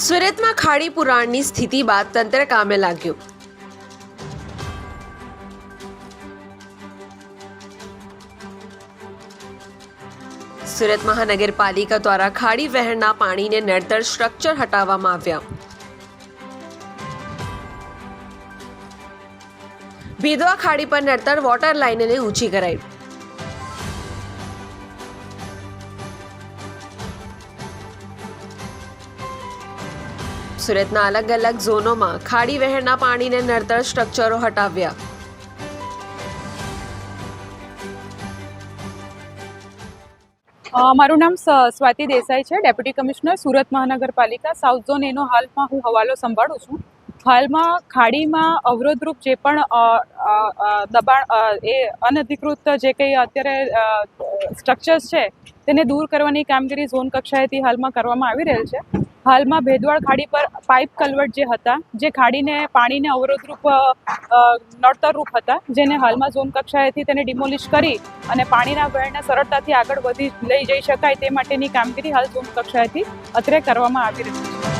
સુરતમાં ખાડી પુરાણની સ્થિતિ બાદ તંત્ર કામે લાગ્યું. સુરત મહાનગરપાલિકા દ્વારા ખાડી વહેણના પાણીને નડતર સ્ટ્રક્ચર હટાવવામાં આવ્યા. ભીદવા ખાડી પર નડતર વોટર લાઇનને ઊંચી કરાઈ. સુરતના અલગ અલગ ઝોનોમાં ખાડી વહેણના પાણીને નડતર સ્ટ્રક્ચરો હટાવ્યા. મારું નામ સ્વાતિ દેસાઈ છે, ડેપ્યુટી કમિશનર સુરત મહાનગરપાલિકા. સાઉથ ઝોન એનો હાલમાં હું હવાલો સંભાળું છું. હાલમાં ખાડીમાં અવરોધરૂપ જે પણ દબાણ એ અનધિકૃત જે કંઈ અત્યારે સ્ટ્રક્ચર્સ છે, તેને દૂર કરવાની કામગીરી ઝોન કક્ષાએથી હાલમાં કરવામાં આવી રહેલ છે. હાલમાં ભેદવાળ ખાડી પર પાઇપ કલવર્ટ જે હતા, જે ખાડીને પાણીને અવરોધરૂપ નડતરરૂપ હતા, જેને હાલમાં ઝોન કક્ષાએથી તેને ડિમોલિશ કરી અને પાણીના વહેણને સરળતાથી આગળ વધી લઈ જઈ શકાય તે માટેની કામગીરી હાલ ઝોન કક્ષાએથી અત્રે કરવામાં આવી રહી છે.